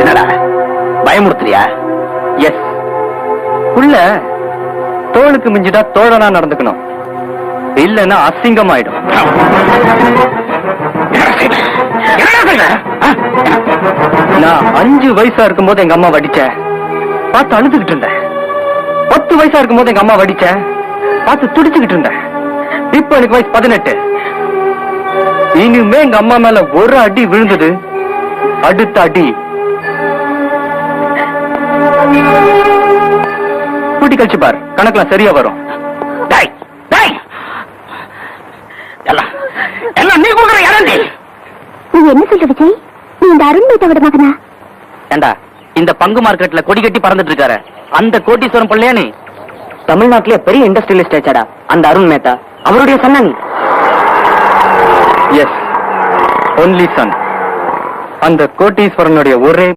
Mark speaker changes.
Speaker 1: என்னடா பயமுறுத்துறியா?
Speaker 2: எஸ் உள்ள தோளுக்கு மிஞ்சிட்டா தோழனா நடந்துக்கணும். இல்லைன்னா
Speaker 1: அசிங்கம் ஆயிடும்
Speaker 2: நான் அஞ்சு வயசா இருக்கும்போது எங்க அம்மா வடிச்ச. பார்த்து அழுதுகிட்டு இருந்தேன். பத்து வயசா இருக்கும்போது எங்க அம்மா வடிச்ச. பார்த்து துடிச்சுக்கிட்டு இருந்தேன். இப்ப எனக்கு வயசு பதினெட்டு. இனிமே எங்க அம்மா மேல ஒரு அடி விழுந்தது. அடுத்த அடி. கூட்டி கழிச்சு பார். கணக்குல சரியா வரும்.
Speaker 1: டேய், டேய். எல்லாம் நீ கொடுக்குற இறந்தி
Speaker 3: நீ. என்ன சொல்ற விஜய்? நீ இந்த அருண் மேத்தாவோட மகனா?
Speaker 2: ஏண்டா இந்த பங்கு மார்க்கெட்ல கொடி கட்டி பறந்துட்டு இருக்காரு. அந்த கோட்டீஸ்வரம் பிள்ளையா நீ? தமிழ்நாட்டிலே பெரிய இண்டஸ்ட்ரியலிஸ்ட் ஆச்சாடா அந்த அருண் மேத்தா. அவருடைய சன்னன். எஸ் ஒன்லி சன் அந்த கோட்டீஸ்வரனுடைய ஒரே